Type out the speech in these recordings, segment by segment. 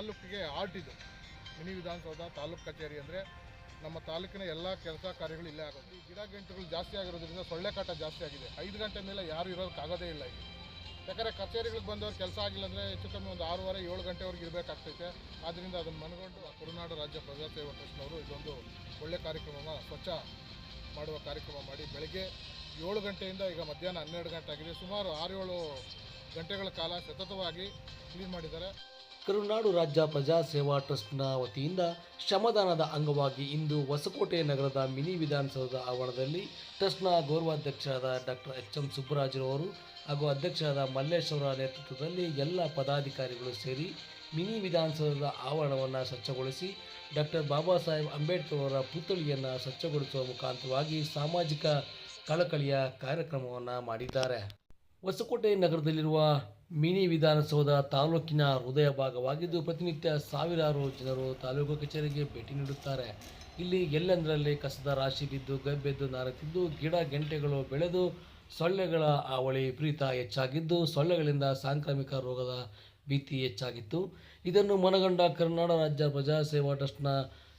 ತಾಲೂಕಿಗೆ ಇದು. ಮಿನಿ ವಿಧಾನಸೌಧ, ತಾಲೂಕು ಕಚೇರಿ ಅಂದರೆ ನಮ್ಮ ತಾಲೂಕಿನ ಎಲ್ಲ ಕೆಲಸ ಕಾರ್ಯಗಳು ಇಲ್ಲೇ ಆಗುತ್ತೆ ಈ ಗಿಡ ಗಂಟೆಗಳು ಜಾಸ್ತಿ ಆಗಿರೋದ್ರಿಂದ ಸೊಳ್ಳೆ ಕಾಟ ಜಾಸ್ತಿ ಆಗಿದೆ. ಐದು ಗಂಟೆ ಮೇಲೆ ಯಾರು ಇರೋದಕ್ಕಾಗೋದೇ ಇಲ್ಲ ಇಲ್ಲಿ. ಯಾಕಂದರೆ ಕಚೇರಿಗಳಿಗೆ ಬಂದವರು ಕೆಲಸ ಆಗಿಲ್ಲ ಅಂದರೆ ಹೆಚ್ಚು ಕಮ್ಮಿ ಒಂದು ಆರೂವರೆ, ಏಳು ಗಂಟೆವರೆಗೆ ಇರಬೇಕಾಗ್ತೈತೆ. ಆದ್ದರಿಂದ ಅದನ್ನು ಮನಗೊಂಡು ತುಳುನಾಡು ರಾಜ್ಯ ಪ್ರಜಾಸೇವಾ ಟ್ರಸ್ಟ್ನವರು ಇದೊಂದು ಒಳ್ಳೆ ಕಾರ್ಯಕ್ರಮನ ಸ್ವಚ್ಛ ಮಾಡುವ ಕಾರ್ಯಕ್ರಮ ಮಾಡಿ ಬೆಳಗ್ಗೆ ಏಳು ಗಂಟೆಯಿಂದ ಈಗ ಮಧ್ಯಾಹ್ನ ಹನ್ನೆರಡು ಗಂಟೆ ಆಗಿದೆ. ಸುಮಾರು ಆರು ಏಳು ಗಂಟೆಗಳ ಕಾಲ ಸತತವಾಗಿ ಕ್ಲೀನ್ ಮಾಡಿದ್ದಾರೆ. ಕರುನಾಡು ರಾಜ್ಯ ಪ್ರಜಾ ಸೇವಾ ಟ್ರಸ್ಟ್ನ ವತಿಯಿಂದ ಶ್ರಮದಾನದ ಅಂಗವಾಗಿ ಇಂದು ಹೊಸಕೋಟೆ ನಗರದ ಮಿನಿ ವಿಧಾನಸೌಧದ ಆವರಣದಲ್ಲಿ ಟ್ರಸ್ಟ್ನ ಗೌರವಾಧ್ಯಕ್ಷರಾದ ಡಾಕ್ಟರ್ ಎಚ್ ಎಂ ಸುಬ್ಬರಾಜರವರು ಹಾಗೂ ಅಧ್ಯಕ್ಷರಾದ ಮಲ್ಲೇಶ್ವರ ನೇತೃತ್ವದಲ್ಲಿ ಎಲ್ಲ ಪದಾಧಿಕಾರಿಗಳು ಸೇರಿ ಮಿನಿ ವಿಧಾನಸೌಧದ ಆವರಣವನ್ನು ಸ್ವಚ್ಛಗೊಳಿಸಿ ಡಾಕ್ಟರ್ ಬಾಬಾ ಸಾಹೇಬ್ ಅಂಬೇಡ್ಕರ್ ಅವರ ಪುತ್ಥಳಿಯನ್ನು ಸ್ವಚ್ಛಗೊಳಿಸುವ ಮುಖಾಂತರವಾಗಿ ಸಾಮಾಜಿಕ ಕಳಕಳಿಯ ಕಾರ್ಯಕ್ರಮವನ್ನು ಮಾಡಿದ್ದಾರೆ. ಹೊಸಕೋಟೆ ನಗರದಲ್ಲಿರುವ ಮಿನಿ ವಿಧಾನಸೌಧ ತಾಲೂಕಿನ ಹೃದಯ ಭಾಗವಾಗಿದ್ದು ಪ್ರತಿನಿತ್ಯ ಸಾವಿರಾರು ಜನರು ತಾಲೂಕು ಕಚೇರಿಗೆ ಭೇಟಿ ನೀಡುತ್ತಾರೆ. ಇಲ್ಲಿ ಎಲ್ಲೆಂದರಲ್ಲಿ ಕಸದ ರಾಶಿ ಬಿದ್ದು ಗಬ್ಬೆದ್ದು ನಾರುತ್ತಿದ್ದು ಗಿಡ ಗೆಂಟೆಗಳು ಬೆಳೆದು ಸೊಳ್ಳೆಗಳ ಹಾವಳಿ ಪ್ರೀತ ಹೆಚ್ಚಾಗಿದ್ದು ಸೊಳ್ಳೆಗಳಿಂದ ಸಾಂಕ್ರಾಮಿಕ ರೋಗದ ಭೀತಿ ಹೆಚ್ಚಾಗಿತ್ತು. ಇದನ್ನು ಮನಗಂಡ ಕರ್ನಾಟಕ ರಾಜ್ಯ ಪ್ರಜಾ ಸೇವಾ ಟ್ರಸ್ಟ್ನ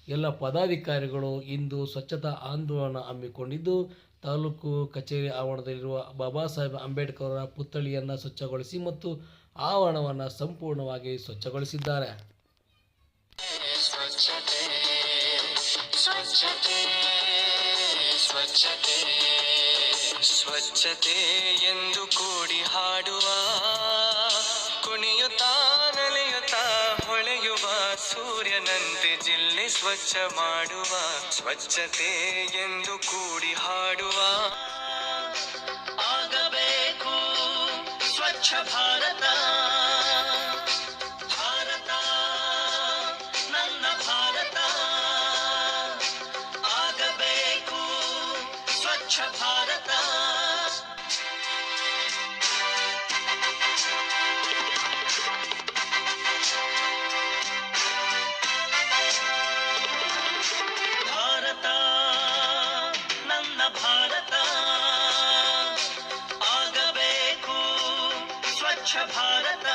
ಎಲ್ಲ ಪದಾಧಿಕಾರಿಗಳು ಇಂದು ಸ್ವಚ್ಛತಾ ಆಂದೋಲನ ಹಮ್ಮಿಕೊಂಡಿದ್ದು ತಾಲೂಕು ಕಚೇರಿ ಆವರಣದಲ್ಲಿರುವ ಬಾಬಾ ಸಾಹೇಬ್ ಅಂಬೇಡ್ಕರ್ ಅವರ ಪುತ್ಥಳಿಯನ್ನು ಸ್ವಚ್ಛಗೊಳಿಸಿ ಮತ್ತು ಆವರಣವನ್ನು ಸಂಪೂರ್ಣವಾಗಿ ಸ್ವಚ್ಛಗೊಳಿಸಿದ್ದಾರೆ. ಸ್ವಚ್ಛತೆ ಎಂದು ಕೂಡಿ ಹಾಡುವ ಕುಣಿಯುತ್ತಾ ಸೂರ್ಯನಂತೆ ಜಿಲ್ಲೆ ಸ್ವಚ್ಛ ಮಾಡುವ, ಸ್ವಚ್ಛತೆ ಎಂದು ಕೂಡಿ ಹಾಡುವ. ಆಗಬೇಕು ಸ್ವಚ್ಛ ಭಾರತ. ಭಾರತ, ನನ್ನ ಭಾರತ. ಆಗಬೇಕು ಸ್ವಚ್ಛ ಭಾರತ. ಭಾರತ ಸ್ವಚ್ಛ ಭಾರತ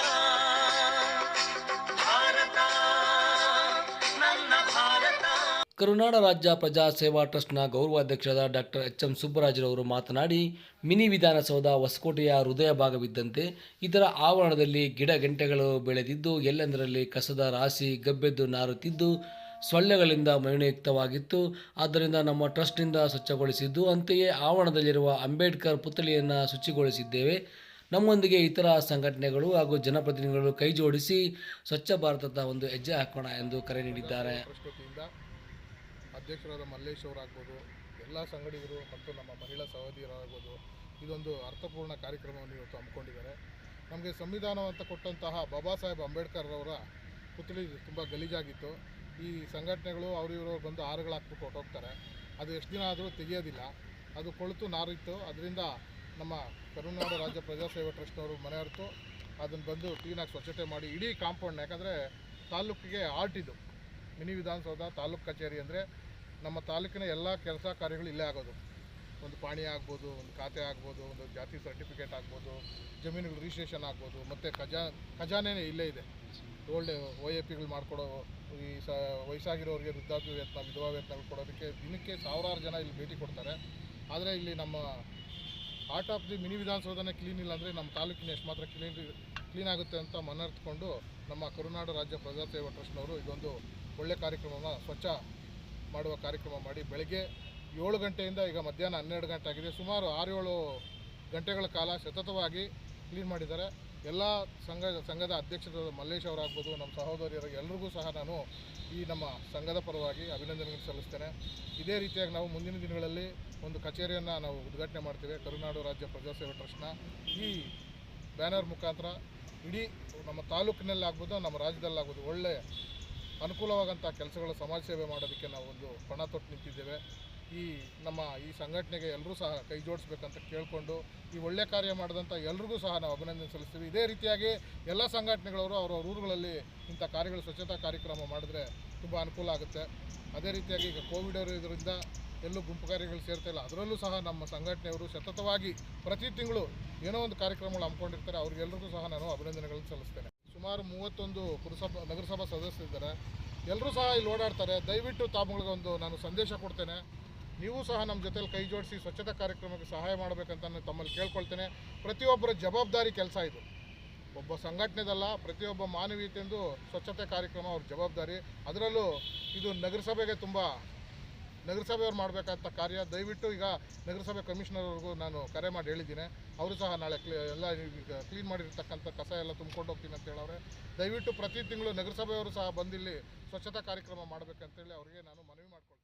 ಕರುನಾಡ ರಾಜ್ಯ ಪ್ರಜಾ ಸೇವಾ ಟ್ರಸ್ಟ್ನ ಗೌರವಾಧ್ಯಕ್ಷರಾದ ಡಾಕ್ಟರ್ ಎಚ್ ಎಂ ಸುಬ್ಬರಾಜರವರು ಮಾತನಾಡಿ, ಮಿನಿ ವಿಧಾನಸೌಧ ಹೊಸಕೋಟೆಯ ಹೃದಯ ಭಾಗವಿದ್ದಂತೆ ಇದರ ಆವರಣದಲ್ಲಿ ಗಿಡ ಗಂಟೆಗಳು ಬೆಳೆದಿದ್ದು, ಎಲ್ಲೆಂದರಲ್ಲಿ ಕಸದ ರಾಶಿ ಗಬ್ಬೆದ್ದು ನಾರುತ್ತಿದ್ದು, ಸೊಳ್ಳೆಗಳಿಂದ ಮೈಯುಕ್ತವಾಗಿತ್ತು ಆದ್ದರಿಂದ ನಮ್ಮ ಟ್ರಸ್ಟ್ನಿಂದ ಸ್ವಚ್ಛಗೊಳಿಸಿದ್ದು, ಅಂತೆಯೇ ಆವರಣದಲ್ಲಿರುವ ಅಂಬೇಡ್ಕರ್ ಪುತ್ಥಳಿಯನ್ನು ಶುಚಿಗೊಳಿಸಿದ್ದೇವೆ. ನಮ್ಮೊಂದಿಗೆ ಇತರ ಸಂಘಟನೆಗಳು ಹಾಗೂ ಜನಪ್ರತಿನಿಧಿಗಳು ಕೈ ಜೋಡಿಸಿ ಸ್ವಚ್ಛ ಭಾರತದ ಒಂದು ಹೆಜ್ಜೆ ಹಾಕೋಣ ಎಂದು ಕರೆ ನೀಡಿದ್ದಾರೆ. ಅಧ್ಯಕ್ಷರಾದ ಮಲ್ಲೇಶ್ ಅವರಾಗ್ಬೋದು, ಎಲ್ಲ ಸಂಗಡಿಗರು ಮತ್ತು ನಮ್ಮ ಮಹಿಳಾ ಸಹೋದರಿಯರಾಗ್ಬೋದು, ಇದೊಂದು ಅರ್ಥಪೂರ್ಣ ಕಾರ್ಯಕ್ರಮವನ್ನು ಇವತ್ತು ಹಮ್ಮಿಕೊಂಡಿದ್ದಾರೆ. ನಮಗೆ ಸಂವಿಧಾನ ಅಂತ ಕೊಟ್ಟಂತಹ ಬಾಬಾ ಸಾಹೇಬ್ ಅಂಬೇಡ್ಕರ್ ಅವರ ಪುತ್ಳಿ ತುಂಬ ಗಲೀಜಾಗಿತ್ತು. ಈ ಸಂಘಟನೆಗಳು ಅವರಿವರು ಬಂದು ಆರುಗಳು ಹಾಕ್ಬಿಟ್ಟು ಹೊಟ್ಟೋಗ್ತಾರೆ ಅದು ಎಷ್ಟು ದಿನ ಆದರೂ ತೆಗೆಯೋದಿಲ್ಲ. ಅದು ಕೊಳೆತು ನಾರಿತ್ತು. ಅದರಿಂದ ನಮ್ಮ ಕರುನಾಡು ರಾಜ್ಯ ಪ್ರಜಾಸೇವಾ ಟ್ರಸ್ಟ್ನವರು ಮನೆ ಅರ್ತು, ಅದನ್ನು ಬಂದು ಕ್ಲೀನಾಗಿ ಸ್ವಚ್ಛತೆ ಮಾಡಿ ಇಡೀ ಕಾಂಪೌಂಡ್ ಯಾಕಂದರೆ ತಾಲೂಕಿಗೆ ಆರ್ಟ್ ಇದು. ಮಿನಿ ವಿಧಾನಸೌಧ, ತಾಲೂಕು ಕಚೇರಿ ಅಂದರೆ ನಮ್ಮ ತಾಲೂಕಿನ ಎಲ್ಲ ಕೆಲಸ ಕಾರ್ಯಗಳು ಇಲ್ಲೇ ಆಗೋದು. ಒಂದು ಪಾಣಿ ಆಗ್ಬೋದು, ಒಂದು ಖಾತೆ ಆಗ್ಬೋದು, ಒಂದು ಜಾತಿ ಸರ್ಟಿಫಿಕೇಟ್ ಆಗ್ಬೋದು, ಜಮೀನುಗಳು ರಿಜಿಸ್ಟ್ರೇಷನ್ ಆಗ್ಬೋದು, ಮತ್ತು ಖಜಾ, ಖಜಾನೆನೇ ಇಲ್ಲೇ ಇದೆ. ಓಲ್ಡ್ ಒ ಎ ಪಿಗಳು ಮಾಡಿಕೊಡೋ, ಈ ಸ, ವಯಸ್ಸಾಗಿರೋರಿಗೆ ವೃದ್ಧಾಪ್ಯ ವೇತನ, ವಿಧವಾ ವೇತನಗಳು ಕೊಡೋದಕ್ಕೆ ದಿನಕ್ಕೆ ಸಾವಿರಾರು ಜನ ಇಲ್ಲಿ ಭೇಟಿ ಕೊಡ್ತಾರೆ. ಆದರೆ ಇಲ್ಲಿ ನಮ್ಮ ಆರ್ಟ್ ಆಫ್ ದಿ ಮಿನಿ ವಿಧಾನಸೌಧನೇ ಕ್ಲೀನ್ ಇಲ್ಲ ಅಂದರೆ ನಮ್ಮ ತಾಲೂಕಿನ ಎಷ್ಟು ಮಾತ್ರ ಕ್ಲೀನ್ ಕ್ಲೀನ್ ಆಗುತ್ತೆ ಅಂತ ಮನರ್ತ್ಕೊಂಡು ನಮ್ಮ ಕರುನಾಡು ರಾಜ್ಯ ಪ್ರಜಾಸೇವಾ ಟ್ರಸ್ಟ್ನವರು ಇದೊಂದು ಒಳ್ಳೆ ಕಾರ್ಯಕ್ರಮವನ್ನು ಸ್ವಚ್ಛ ಮಾಡುವ ಕಾರ್ಯಕ್ರಮ ಮಾಡಿ ಬೆಳಗ್ಗೆ ಏಳು ಗಂಟೆಯಿಂದ ಈಗ ಮಧ್ಯಾಹ್ನ ಹನ್ನೆರಡು ಗಂಟೆ ಆಗಿದೆ. ಸುಮಾರು ಆರು ಏಳು ಗಂಟೆಗಳ ಕಾಲ ಸತತವಾಗಿ ಕ್ಲೀನ್ ಮಾಡಿದ್ದಾರೆ. ಎಲ್ಲ ಸಂಘ, ಸಂಘದ ಅಧ್ಯಕ್ಷರಾದ ಮಲ್ಲೇಶ್ ಅವರಾಗ್ಬೋದು, ನಮ್ಮ ಸಹೋದರಿಯರು ಎಲ್ರಿಗೂ ಸಹ ನಾನು ಈ ನಮ್ಮ ಸಂಘದ ಪರವಾಗಿ ಅಭಿನಂದನೆಗಳನ್ನು ಸಲ್ಲಿಸ್ತೇನೆ. ಇದೇ ರೀತಿಯಾಗಿ ನಾವು ಮುಂದಿನ ದಿನಗಳಲ್ಲಿ ಒಂದು ಕಚೇರಿಯನ್ನು ನಾವು ಉದ್ಘಾಟನೆ ಮಾಡ್ತೇವೆ, ಕರುನಾಡು ರಾಜ್ಯ ಪ್ರಜಾಸೇವಾ ಟ್ರಸ್ಟ್ನ. ಈ ಬ್ಯಾನರ್ ಮುಖಾಂತರ ಇಡೀ ನಮ್ಮ ತಾಲೂಕಿನಲ್ಲಾಗ್ಬೋದು, ನಮ್ಮ ರಾಜ್ಯದಲ್ಲಾಗ್ಬೋದು ಒಳ್ಳೆಯ ಅನುಕೂಲವಾದಂಥ ಕೆಲಸಗಳು ಸಮಾಜ ಸೇವೆ ಮಾಡೋದಕ್ಕೆ ನಾವು ಒಂದು ಪಣ ತೊಟ್ಟು ನಿಂತಿದ್ದೇವೆ. ಈ ನಮ್ಮ ಈ ಸಂಘಟನೆಗೆ ಎಲ್ಲರೂ ಸಹ ಕೈ ಜೋಡಿಸ್ಬೇಕಂತ ಕೇಳಿಕೊಂಡು ಈ ಒಳ್ಳೆ ಕಾರ್ಯ ಮಾಡಿದಂಥ ಎಲ್ರಿಗೂ ಸಹ ನಾವು ಅಭಿನಂದನೆ ಸಲ್ಲಿಸ್ತೀವಿ. ಇದೇ ರೀತಿಯಾಗಿ ಎಲ್ಲ ಸಂಘಟನೆಗಳವರು ಅವರವ್ರ ಊರುಗಳಲ್ಲಿ ಇಂಥ ಕಾರ್ಯಗಳು, ಸ್ವಚ್ಛತಾ ಕಾರ್ಯಕ್ರಮ ಮಾಡಿದ್ರೆ ತುಂಬ ಅನುಕೂಲ ಆಗುತ್ತೆ. ಅದೇ ರೀತಿಯಾಗಿ ಈಗ ಕೋವಿಡ್ ಇರೋದ್ರಿಂದ ಎಲ್ಲೂ ಗುಂಪು ಕಾರ್ಯಗಳು ಸೇರ್ತಾ ಇಲ್ಲ. ಅದರಲ್ಲೂ ಸಹ ನಮ್ಮ ಸಂಘಟನೆಯವರು ಸತತವಾಗಿ ಪ್ರತಿ ತಿಂಗಳು ಏನೋ ಒಂದು ಕಾರ್ಯಕ್ರಮಗಳು ಹಮ್ಮಿಕೊಂಡಿರ್ತಾರೆ. ಅವ್ರಿಗೆಲ್ರಿಗೂ ಸಹ ನಾನು ಅಭಿನಂದನೆಗಳನ್ನು ಸಲ್ಲಿಸ್ತೇನೆ. ಸುಮಾರು ಮೂವತ್ತೊಂದು ಪುರಸಭಾ, ನಗರಸಭಾ ಸದಸ್ಯರಿದ್ದಾರೆ. ಎಲ್ಲರೂ ಸಹ ಇಲ್ಲಿ ಓಡಾಡ್ತಾರೆ. ದಯವಿಟ್ಟು ತಾವುಗಳಿಗೊಂದು ನಾನು ಸಂದೇಶ ಕೊಡ್ತೇನೆ. ನೀವು ಸಹ ನಮ್ಮ ಜೊತೆಲಿ ಕೈ ಜೋಡಿಸಿ ಸ್ವಚ್ಛತಾ ಕಾರ್ಯಕ್ರಮಕ್ಕೆ ಸಹಾಯ ಮಾಡಬೇಕಂತ ನಾನು ತಮ್ಮಲ್ಲಿ ಕೇಳ್ಕೊಳ್ತೇನೆ. ಪ್ರತಿಯೊಬ್ಬರ ಜವಾಬ್ದಾರಿ ಕೆಲಸ ಇದು. ಒಬ್ಬ ಸಂಘಟನೆದಲ್ಲ, ಪ್ರತಿಯೊಬ್ಬ ಮಾನವೀಯತೆಂದು ಸ್ವಚ್ಛತೆ ಕಾರ್ಯಕ್ರಮ ಅವ್ರ ಜವಾಬ್ದಾರಿ. ಅದರಲ್ಲೂ ಇದು ನಗರಸಭೆಗೆ ತುಂಬ ನಗರಸಭೆಯವ್ರು ಮಾಡಬೇಕಂತ ಕಾರ್ಯ. ದಯವಿಟ್ಟು ಈಗ ನಗರಸಭೆ ಕಮಿಷನರ್ವರೆಗೂ ನಾನು ಕರೆ ಮಾಡಿ ಹೇಳಿದ್ದೀನಿ. ಅವರು ಸಹ ನಾಳೆ ಕ್ಲೀ, ಎಲ್ಲ ಕ್ಲೀನ್ ಮಾಡಿರ್ತಕ್ಕಂಥ ಕಸ ಎಲ್ಲ ತುಂಬಿಕೊಂಡು ಹೋಗ್ತೀನಿ ಅಂತ ಹೇಳವ್ರೆ. ದಯವಿಟ್ಟು ಪ್ರತಿ ತಿಂಗಳು ನಗರಸಭೆಯವರು ಸಹ ಬಂದಿಲ್ಲಿ ಸ್ವಚ್ಛತಾ ಕಾರ್ಯಕ್ರಮ ಮಾಡಬೇಕಂತೇಳಿ ಅವರಿಗೆ ನಾನು ಮನವಿ ಮಾಡ್ಕೊಳ್ತೀನಿ.